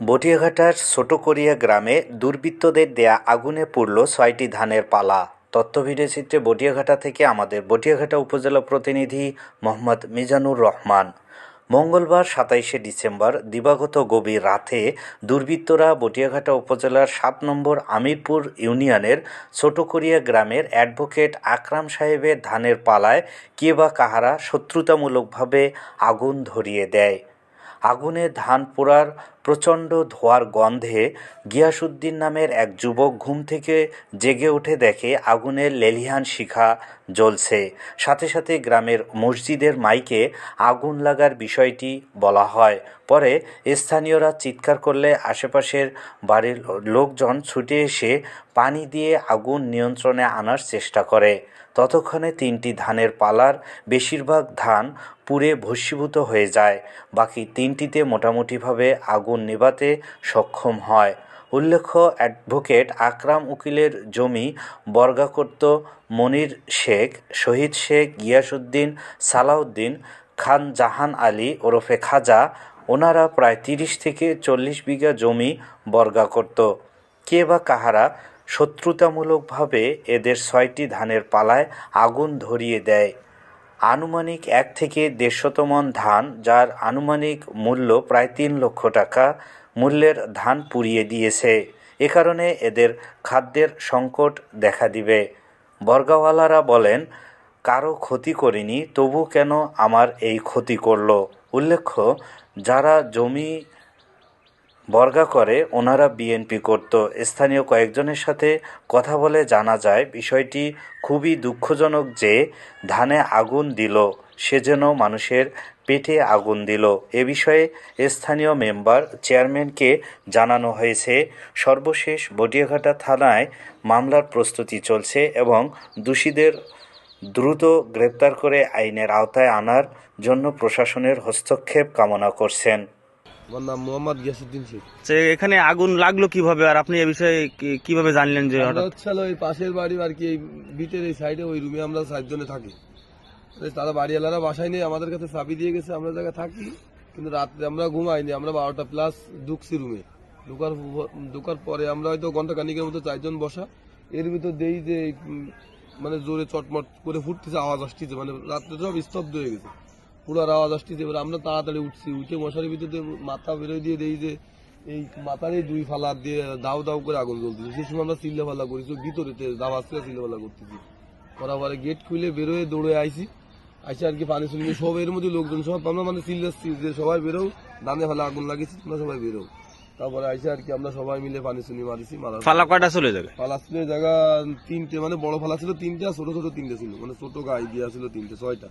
বটিয়াঘাটার ছোটকরিয়া গ্রামে দুর্বৃত্তদের দেয়া আগুনে পুড়ল ছয়টি ধানের পালা। তথ্য ভিডিও চিত্রে বটিয়াঘাটা থেকে আমাদের বটিয়াঘাটা উপজেলা প্রতিনিধি মোহাম্মদ মিজানুর রহমান। মঙ্গলবার সাতাইশে ডিসেম্বর দিবাগত গভীর রাতে দুর্বৃত্তরা বটিয়াঘাটা উপজেলার সাত নম্বর আমিরপুর ইউনিয়নের ছোটকরিয়া গ্রামের অ্যাডভোকেট আকরাম সাহেবের ধানের পালায় কে বা কাহারা শত্রুতামূলকভাবে আগুন ধরিয়ে দেয়। আগুনে ধান পোড়ার প্রচণ্ড ধোঁয়ার গন্ধে গিয়াসুদ্দিন নামের এক যুবক ঘুম থেকে জেগে উঠে দেখে আগুনের লেলিহান শিখা জ্বলছে। সাথে সাথে গ্রামের মসজিদের মাইকে আগুন লাগার বিষয়টি বলা হয়। পরে স্থানীয়রা চিৎকার করলে আশেপাশের বাড়ির লোকজন ছুটে এসে পানি দিয়ে আগুন নিয়ন্ত্রণে আনার চেষ্টা করে। ততক্ষণে তিনটি ধানের পালার বেশিরভাগ ধান পুড়ে ভস্মীভূত হয়ে যায়। বাকি তিনটিতে মোটামুটিভাবে আগুন নেভাতে সক্ষম হয়। উল্লেখ্য, অ্যাডভোকেট আকরাম উকিলের জমি বর্গা করত মনির শেখ, শহীদ শেখ গিয়াসুদ্দিন সালাউদ্দিন, খান জাহান আলী ওরফে খাজা, ওনারা প্রায় তিরিশ থেকে চল্লিশ বিঘা জমি বর্গা করত কে বা কাহারা শত্রুতামূলকভাবে এদের ছয়টি ধানের পালায় আগুন ধরিয়ে দেয়। আনুমানিক এক থেকে দেড়শত মন ধান, যার আনুমানিক মূল্য প্রায় তিন লক্ষ টাকা মূল্যের ধান পুড়িয়ে দিয়েছে। এ কারণে এদের খাদ্যের সংকট দেখা দিবে। বর্গাওয়ালারা বলেন, কারও ক্ষতি করিনি, তবু কেন আমার এই ক্ষতি করল? উল্লেখ্য, যারা জমি বর্গা করে, ওনারা বিএনপি করত। স্থানীয় কয়েকজনের সাথে কথা বলে জানা যায়, বিষয়টি খুবই দুঃখজনক যে ধানে আগুন দিল, সে যেন মানুষের পেটে আগুন দিল। এ বিষয়ে স্থানীয় মেম্বার চেয়ারম্যানকে জানানো হয়েছে, সর্বশেষ বটিয়াঘাটা থানায় মামলার প্রস্তুতি চলছে এবং দোষীদের দ্রুত গ্রেপ্তার করে আইনের আওতায় আনার জন্য প্রশাসনের হস্তক্ষেপ কামনা করছেন। আমার নাম মোহাম্মদ গিয়াসুদ্দিন শেখ। যে এখানে আগুন লাগল কীভাবে? আর আপনি এ বিষয়ে কি- কীভাবে জানলেন যে আমরা হঠাৎ? হচ্ছে হলো ওই পাশের বাড়ি আর কি এই বিটের এই সাইডে ওই রুমে আমরা চারজনে থাকি। তারা বাড়িওয়ালারা বাসায় নেই আমাদের কাছে চাবি দিয়ে গেছে আমরা জায়গায় থাকি। কিন্তু রাত্রে আমরা ঘুমাইনি আমরা বারোটা প্লাস ঢুকছি রুমে ঢুকার প- ঢুকার পরে আমরা হয়তো ঘণ্টা কানিকের মতো চারজন বসা। এর ভিতর দেই যে উম, মানে জোরে চটমট করে ফুটতেছে আওয়াজ আসতেছে। মানে রাত্রে সব স্তব্ধ হয়ে গেছে। পুরার আওয়াজ আসতেছে এবার আমরা তাড়াতাড়ি উঠছি। উঠে মশারির ভিতরে মাথা বেরোয় দিয়ে দেই যে এই মাথার এই দুই ফালা দিয়ে দাও দাও করে আগুন জ্বলতেছে। সেই সময় আমরা চিল্লা ফাল্লা করেছি ভিতরে দাও আসতে চিল্লা ফাল্লা করতেছি। করার পরে গেট খুলে বেরোয় দৌড়ে আইছি। আইসে আর কি পানি শুনিয়ে সব এর মধ্যে লোকজন সব আমরা মানে চিল্লাচ্ছি যে সবাই বেরো দানে ফালা আগুন লাগিয়েছি তোমরা সবাই বেরো তারপরে আইসে আর কি আমরা সবাই মিলে পানি শুনি মারিছি মারার ফালা কয়টা চলে যাবে ফালা ছিল জায়গা তিনটে মানে বড় ফালা ছিল তিনটে আর ছোট ছোট তিনটে ছিল। মানে ছোট গাই দিয়া ছিল তিনটে ছয়টা।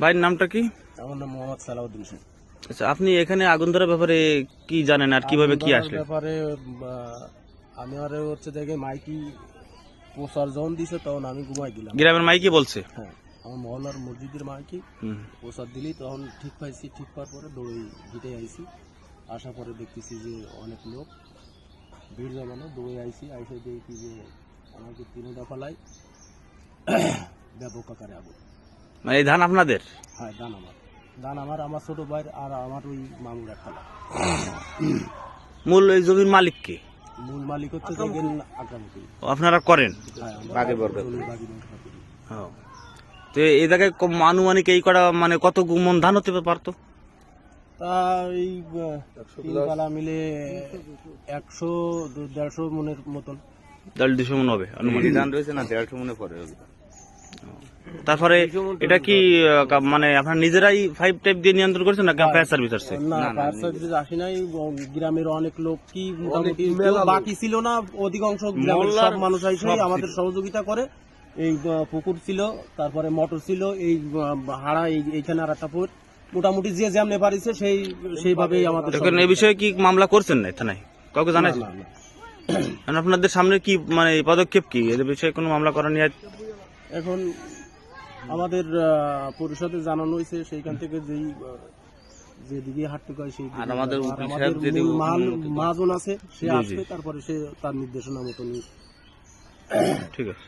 ভাইয়ের নামটা কি? আমার নাম মোহাম্মদ সালাউদ্দিন শেখ আচ্ছা আপনি এখানে আগুন ধরার ব্যাপারে কি জানেন আর কীভাবে কি আসলে ব্যাপারে আমি আরে হচ্ছে দেখে মাইকি প্রচার যখন দিছে তখন আমি ঘুমাই দিলাম। গ্রামের মাইকে বলছে? হ্যাঁ আমার মহল্লার মসজিদের মাইকি। হুম। প্রচার দিলেই তখন ঠিক পাইছি ঠিক পাওয়ার পরে দৌড়ে ভিটে আইছি। আসার পরে দেখতেছি যে অনেক লোক ভিড় জমানো দৌড়ে আইছি আইসে দেখি যে আমাকে তিনটা পালাই ব্যাপক আকারে আগুন মানে এই ধান আপনাদের? হ্যাঁ দান আমার। দান আমার আমার ছোট ভাই আর আমার ওই মামুর এক পালা মূল এই জমির মালিক কে? মূল মালিক হচ্ছে দেখেন আগামী আপনারা করেন? হ্যাঁ বাগে বর্গা। তো এই জায়গায় আনুমানিক এই কটা মানে কত মন ধান হতে পারতো? তা এই মিলে একশো দু- দেড়শো মনের মতন। দেড় দুশো মন হবে আনুমানিক। ধান রয়েছে না দেড়শো মনে পড়ে তারপরে এটা কি মানে আপনার নিজেরাই ফাইভ টাইপ দিয়ে নিয়ন্ত্রণ করছেন না ফায়ার সার্ভিস আসছে না ফায়ার সার্ভিস আসি নাই গ্রামের অনেক লোক কি মোটামুটি। বাকি ছিল না অধিকাংশ গ্রামের সব মানুষ আইসে আমাদের সহযোগিতা করে। এই পুকুর ছিল তারপরে মোটর ছিল এই হাড়া এই- এইখানে আর একটা পুকুর। মোটামুটি যে যেমনে পারিছে সেই সেইভাবেই আমাদের এই বিষয়ে কি মামলা করছেন না থানায়? কাউকে জানাইছেন? না, না। আপনাদের সামনে কি মানে পদক্ষেপ কি? এদের বিষয়ে কোনো মামলা করা নিয়ে এখন আমাদের পরিষদে জানানো হয়েছে সেইখান থেকে যেই যেদিকে হাঁটতে হয় সেই আর আমাদের মাল। মহাজন আছে সে। আসবে তারপরে সে তার নির্দেশনা মতনই ঠিক আছে